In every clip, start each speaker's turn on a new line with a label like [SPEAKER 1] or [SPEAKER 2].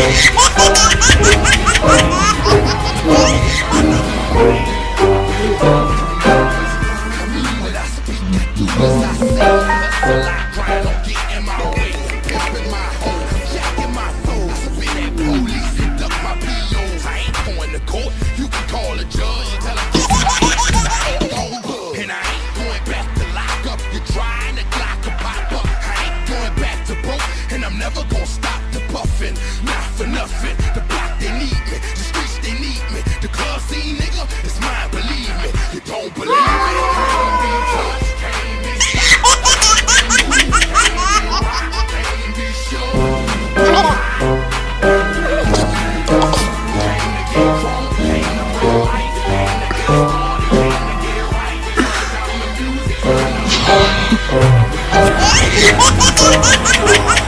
[SPEAKER 1] Oh, my God. I'm stop the puffin'. Not for nothing. The block they need me, the streets they need me. The club scene, nigga, it's mine. Believe me, you don't believe me. Can't be touched, can't be can't be rocked, can't be shook. Here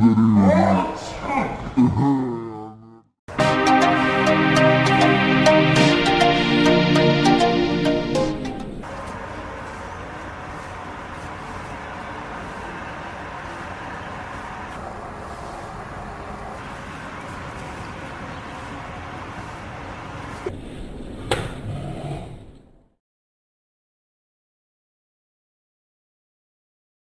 [SPEAKER 2] görüyorum.